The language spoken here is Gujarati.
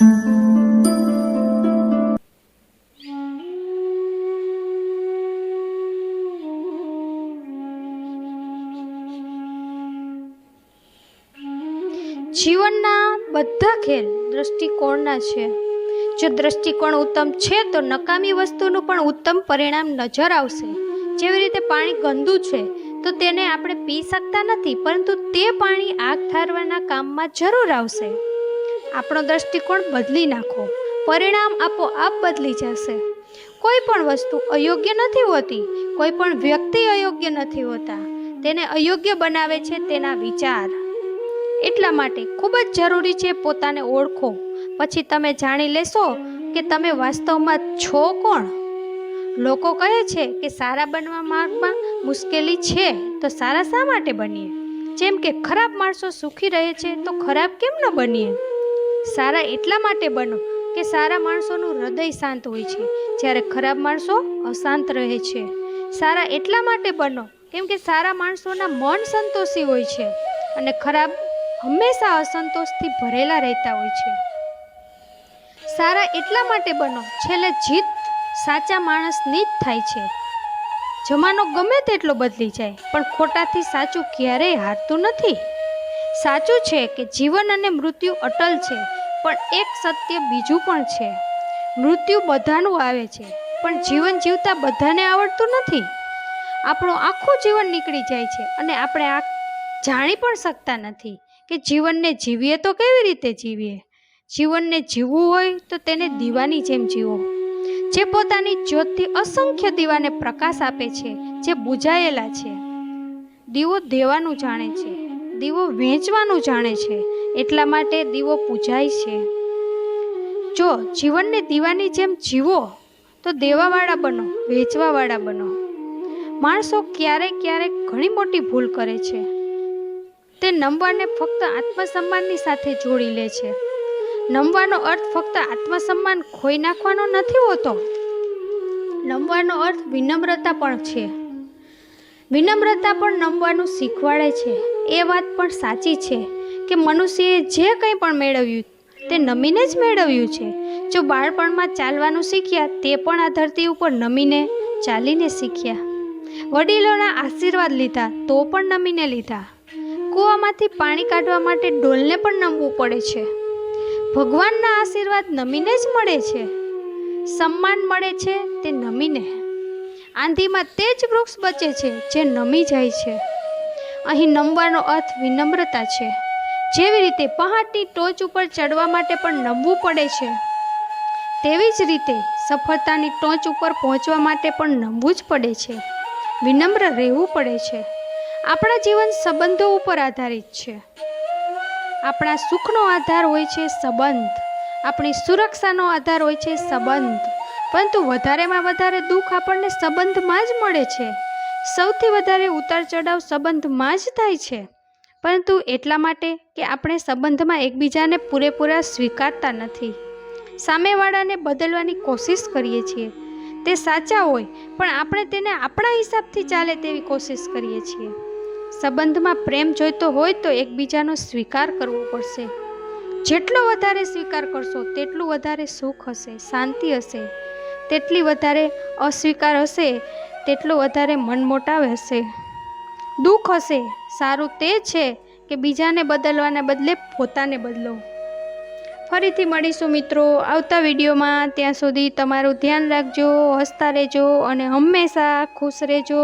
જીવનના બધા ખેલ દ્રષ્ટિકોણના છે. જો દ્રષ્ટિકોણ ઉત્તમ છે, તો નકામી વસ્તુનું પણ ઉત્તમ પરિણામ નજર આવશે. જેવી રીતે પાણી ગંદુ છે, તો તેને આપણે પી શકતા નથી, પરંતુ તે પાણી આગ ઠારવાના કામમાં જરૂર આવશે. આપણો દ્રષ્ટિકોણ બદલી નાખો. પરિણામ આપોઆપ બદલી જશે. કોઈ પણ વસ્તુ અયોગ્ય નથી હોતી, કોઈ પણ વ્યક્તિ અયોગ્ય નથી હોતા. તેને અયોગ્ય બનાવે છે તેના વિચાર. એટલા માટે ખૂબ જ જરૂરી છે પોતાને ઓળખો. પછી તમે જાણી લેશો કે તમે વાસ્તવમાં છો કોણ? લોકો કહે છે કે સારા બનવા માર્ગમાં મુશ્કેલી છે તો સારા શા માટે બનીએ? જેમ કે ખરાબ માણસો સુખી રહે છે તો ખરાબ કેમ ન બનીએ? સારા એટલા માટે બનો કે સારા માણસોનું હૃદય શાંત હોય છે. જ્યારે ખરાબ માણસો અશાંત રહે છે. સારા એટલા માટે બનો કેમ કે સારા માણસોના મન સંતોષી હોય છે અને ખરાબ હંમેશા અસંતોષથી ભરેલા રહેતા હોય છે. સારા એટલા માટે બનો છેલ્લે જીત સાચા માણસની જ થાય છે. જમાનો ગમે તેટલો બદલી જાય પણ ખોટાથી સાચું ક્યારેય હારતું નથી. સાચું છે કે જીવન અને મૃત્યુ અટલ છે, પણ એક સત્ય બીજું પણ છે. મૃત્યુ બધાનું આવે છે, પણ જીવન જીવતા બધાને આવડતું નથી. આપણું આખું જીવન નીકળી જાય છે અને આપણે આ જાણી પણ શકતા નથી કે જીવનને જીવીએ તો કેવી રીતે જીવીએ? જીવનને જીવવું હોય તો તેને દીવાની જેમ જીવો. જે પોતાની જ્યોતથી અસંખ્ય દીવાને પ્રકાશ આપે છે, જે બુજાયેલા છે. દીવો દેવાનું જાણે છે. દીવો વેચવાનું જાણે છે, એટલા માટે દીવો પૂજાય છે. જો જીવનને દીવાની જેમ જીવો, તો દેવાવાળા બનો, વેચવાવાળા બનો. માણસો ક્યારેક ક્યારેક ઘણી મોટી ભૂલ કરે છે. તે નમવાને ફક્ત આત્મસન્માનની સાથે જોડી લે છે. નમવાનો અર્થ ફક્ત આત્મસન્માન ખોઈ નાખવાનો નથી હોતો. નમવાનો અર્થ વિનમ્રતા પણ છે. વિનમ્રતા પણ નમવાનું શીખવાડે છે. એ વાત પણ સાચી છે કે મનુષ્યએ જે કંઈ પણ મેળવ્યું તે નમીને જ મેળવ્યું છે. જો બાળપણમાં ચાલવાનું શીખ્યા તે પણ આ ધરતી ઉપર નમીને, ચાલીને શીખ્યા. વડીલોના આશીર્વાદ લીધા તો પણ નમીને લીધા. કૂવામાંથી પાણી કાઢવા માટે ડોલને પણ નમવું પડે છે. ભગવાનના આશીર્વાદ નમીને જ મળે છે. સન્માન મળે છે તે નમીને. આંધીમાં તે જ વૃક્ષ બચે છે, જે નમી જાય છે. અહીં નમવાનો અર્થ વિનમ્રતા છે. જેવી રીતે પહાડની ટોચ ઉપર ચડવા માટે પણ નમવું પડે છે, તેવી જ રીતે સફળતાની ટોચ ઉપર પહોંચવા માટે પણ નમવું જ પડે છે. વિનમ્ર રહેવું પડે છે. આપણા જીવન સંબંધો ઉપર આધારિત છે. આપણા સુખનો આધાર હોય છે સંબંધ. આપણી સુરક્ષાનો આધાર હોય છે સંબંધ. પરંતુ વધારેમાં વધારે દુઃખ આપણને સંબંધમાં જ મળે છે. સૌથી વધારે ઉતાર ચઢાવ સંબંધમાં જ થાય છે. પરંતુ એટલા માટે કે આપણે સંબંધમાં એકબીજાને પૂરેપૂરા સ્વીકારતા નથી. સામેવાળાને બદલવાની કોશિશ કરીએ છીએ. તે સાચા હોય, પણ આપણે તેને આપણા હિસાબથી ચાલે તેવી કોશિશ કરીએ છીએ. સંબંધમાં પ્રેમ જોઈતો હોય તો એકબીજાનો સ્વીકાર કરવો પડશે. જેટલો વધારે સ્વીકાર કરશો, તેટલું વધારે સુખ હશે, શાંતિ હશે. તેટલી વધારે અસ્વીકાર હશે, તેટલું વધારે મનમોટાવ હશે. દુઃખ હશે, સારું તે છે કે બીજાને બદલવાને બદલે પોતાને બદલો. ફરીથી મળીશું મિત્રો આવતા વિડીયોમાં. ત્યાં સુધી તમારું ધ્યાન રાખજો, હસતા રહેજો અને હંમેશા ખુશ રહેજો.